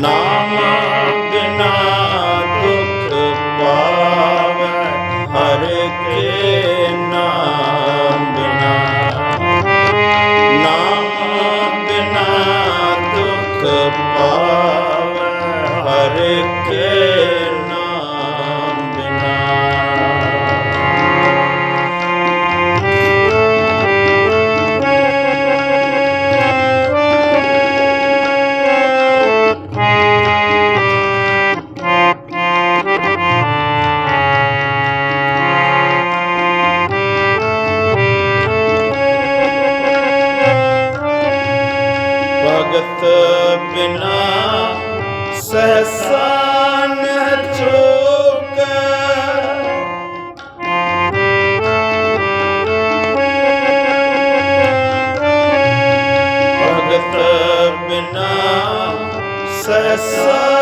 Namah. ਸਹਸਾ ਚੋਕ ਭਗਤ ਬਿਨਾ ਸਹਸਾ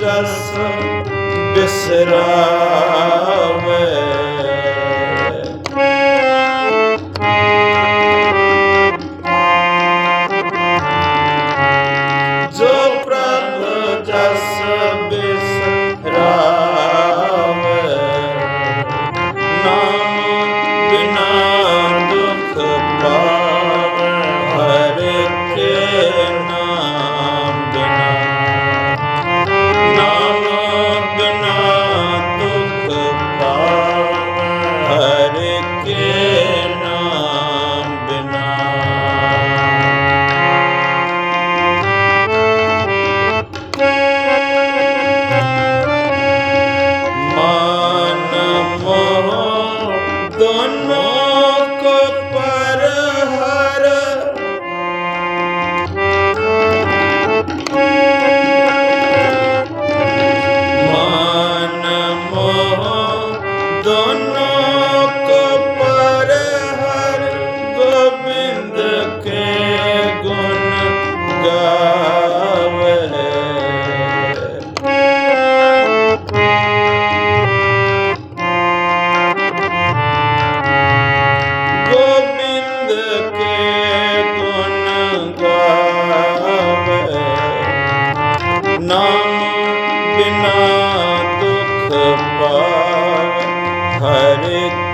ਜਸ ਬਿਸਰਾਵੇ Benedict.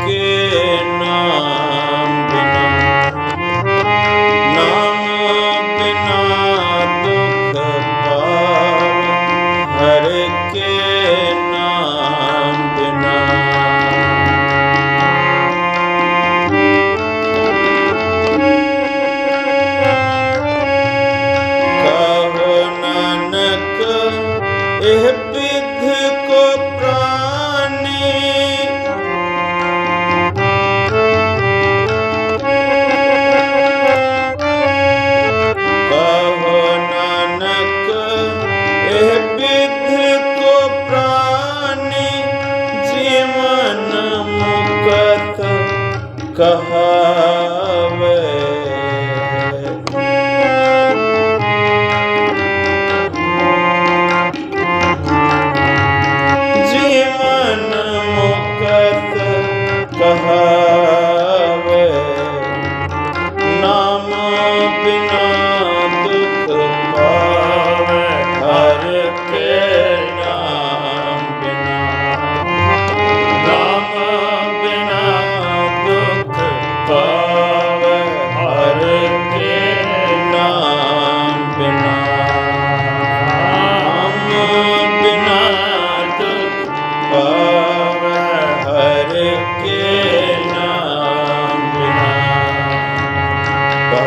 कहा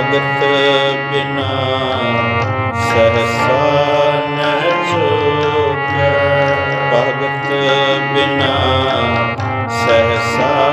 ਭਗਤ ਬਿਨਾ ਸਹਸਾ ਨਹਿ ਚੋਕੈ। ਭਗਤ ਬਿਨਾ ਸਹਸਾ